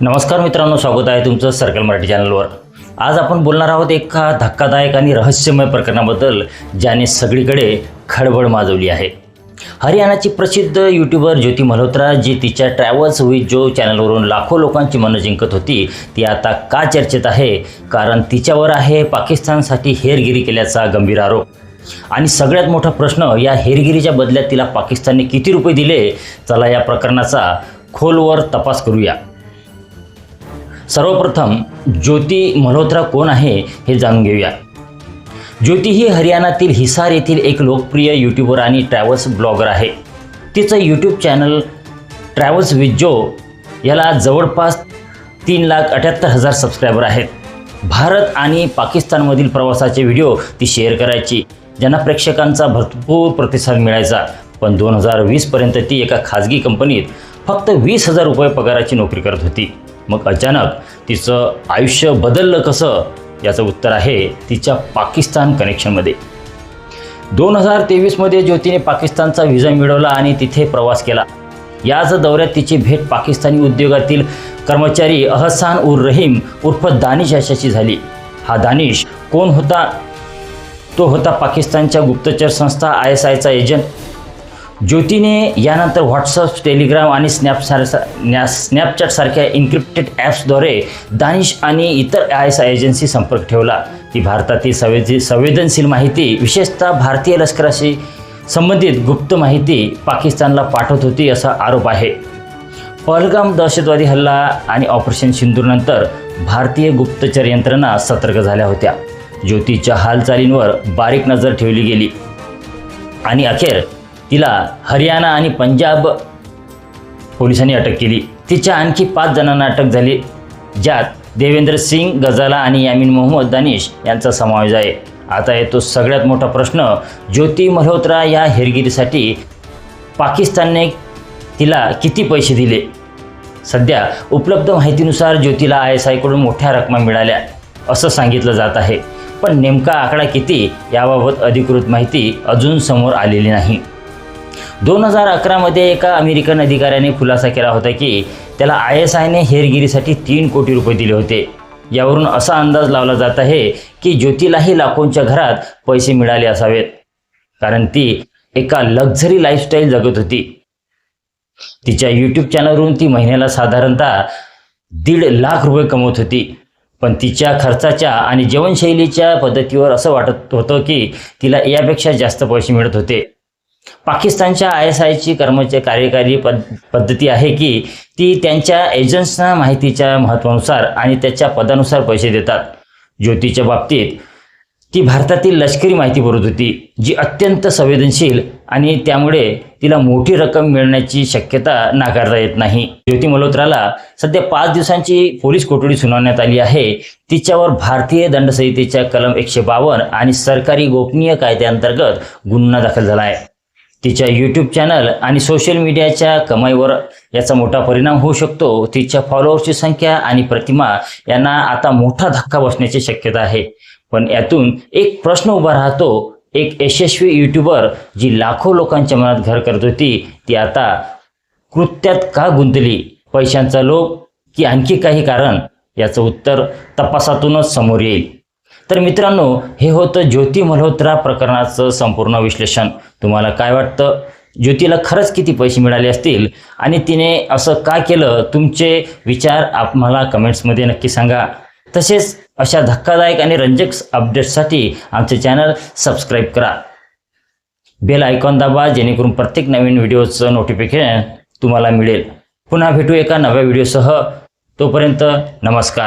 नमस्कार मित्रांनो स्वागत आहे तुमचं सर्कल मराठी चॅनलवर. आज आपण बोलणार आहोत एका धक्कादायक आणि रहस्यमय प्रकरणाबद्दल ज्याने सगळीकडे खळबळ माजवली आहे. हरियाणाची प्रसिद्ध यूट्यूबर ज्योती मल्होत्रा जी तिच्या ट्रॅव्हल्स विथ जो चॅनलवरून लाखो लोकांची मनं जिंकत होती ती आता का चर्चेत आहे? कारण तिच्यावर आहे पाकिस्तानसाठी हेरगिरी केल्याचा गंभीर आरोप. आणि सगळ्यात मोठा प्रश्न या हेरगिरीच्या बदल्यात तिला पाकिस्तानने किती रुपये दिले? चला या प्रकरणाचा खोलवर तपास करूया. सर्वप्रथम ज्योती मल्होत्रा कोण आहे हे जाणून घेऊया. ज्योती ही हरियाणातील हिसार येथील एक लोकप्रिय यूट्यूबर आणि ट्रॅव्हल्स ब्लॉगर आहे. तिचं यूट्यूब चॅनल ट्रॅव्हल्स विथ जो याला जवळपास तीन लाख अठ्याहत्तर हजार सबस्क्रायबर आहेत. भारत आणि पाकिस्तानमधील प्रवासाचे व्हिडिओ ती शेअर करायची ज्यांना प्रेक्षकांचा भरपूर प्रतिसाद मिळायचा. पण दोन हजार वीसपर्यंत ती एका खाजगी कंपनीत फक्त वीस हजार रुपये पगाराची नोकरी करत होती. मग अचानक तिचं आयुष्य बदललं कसं? याचं उत्तर आहे तिच्या पाकिस्तान कनेक्शनमध्ये. दोन हजार तेवीसमध्ये ज्योतीने पाकिस्तानचा व्हिसा मिळवला आणि तिथे प्रवास केला. याच दौऱ्यात तिची भेट पाकिस्तानी उद्योगातील कर्मचारी अहसान उर रहीम उर्फ दानिश याच्याशी झाली. हा दानिश कोण होता? तो होता पाकिस्तानच्या गुप्तचर संस्था आय एस आयचा एजंट. ज्योतीने यानंतर व्हॉट्सअप टेलिग्राम आणि स्नॅपसार स्नॅपचॅटसारख्या इन्क्रिप्टेड ॲप्सद्वारे दानिश आणि इतर आय एस आय एजन्सी संपर्क ठेवला. ती भारतातील संवेदी संवेदनशील माहिती विशेषतः भारतीय लष्कराशी संबंधित गुप्त माहिती पाकिस्तानला पाठवत होती असा आरोप आहे. पहलगाम दहशतवादी हल्ला आणि ऑपरेशन सिंदूरनंतर भारतीय गुप्तचर यंत्रणा सतर्क झाल्या होत्या. ज्योतीच्या हालचालींवर बारीक नजर ठेवली गेली. आणि अखेर तिला हरियाणा आणि पंजाब पोलिसांनी अटक केली. तिच्या आणखी पाच जणांना अटक झाली ज्यात देवेंद्र सिंग गजाला आणि यामिन मोहम्मद दानिश यांचा समावेश आहे. आता येतो सगळ्यात मोठा प्रश्न. ज्योती मल्होत्रा या हेरगिरीसाठी पाकिस्तानने तिला किती पैसे दिले? सध्या उपलब्ध माहितीनुसार ज्योतीला आय एस आयकडून मोठ्या रकमा मिळाल्या असं सांगितलं जात आहे. पण नेमका आकडा किती याबाबत अधिकृत माहिती अजून समोर आलेली नाही. दोन हजार अकरामध्ये एका अमेरिकन अधिकाऱ्याने खुलासा केला होता की त्याला आय एस आयने हेरगिरीसाठी तीन कोटी रुपये दिले होते. यावरून असा अंदाज लावला जात आहे की ज्योतीलाही लाखोंच्या घरात पैसे मिळाले असावेत. कारण ती एका लक्झरी लाईफस्टाईल जगत होती. तिच्या यूट्यूब चॅनलवरून ती महिन्याला साधारणतः दीड लाख रुपये कमवत होती. पण तिच्या खर्चाच्या आणि जीवनशैलीच्या पद्धतीवर असं वाटत होतं की तिला यापेक्षा जास्त पैसे मिळत होते. पाकिस्तानच्या आय एस आयची कर्मचारी कार्यकारी पद पद्धती आहे की ती त्यांच्या एजंट्सना माहितीच्या महत्त्वानुसार आणि त्याच्या पदानुसार पैसे देतात. ज्योतीच्या बाबतीत ती भारतातील लष्करी माहिती भरत होती जी अत्यंत संवेदनशील आणि त्यामुळे तिला मोठी रक्कम मिळण्याची शक्यता नाकारता येत नाही. ज्योती मल्होत्राला सध्या पाच दिवसांची पोलीस कोठडी सुनावण्यात आली आहे. तिच्यावर भारतीय दंडसंहितेच्या कलम एकशे बावन्न आणि सरकारी गोपनीय कायद्याअंतर्गत गुन्हा दाखल झाला आहे. तिच्या यूट्यूब चॅनल आणि सोशल मीडियाच्या कमाईवर याचा मोठा परिणाम होऊ शकतो. तिच्या फॉलोअर्सची संख्या आणि प्रतिमा यांना आता मोठा धक्का बसण्याची शक्यता आहे. पण यातून एक प्रश्न उभा राहतो. एक यशस्वी यूट्यूबर जी लाखो लोकांच्या मनात घर करत होती ती आता कृत्यात का गुंतली? पैशांचा लोभ की आणखी काही कारण? याचं उत्तर तपासातूनच समोर येईल. तर मित्रांनो हे होतं ज्योती मल्होत्रा प्रकरणाचं संपूर्ण विश्लेषण. तुम्हाला काय वाटतं? ज्योतीला खरंच किती पैसे मिळाले असतील? आणि तिने असं का केलं? तुमचे विचार आम्हाला कमेंट्समध्ये नक्की सांगा. तसेच अशा धक्कादायक आणि रंजक अपडेट्ससाठी आमचे चॅनल सबस्क्राईब करा. बेल आयकॉन दाबा जेणेकरून प्रत्येक नवीन व्हिडिओचं नोटिफिकेशन तुम्हाला मिळेल. पुन्हा भेटू एका नव्या व्हिडिओसह. तोपर्यंत नमस्कार.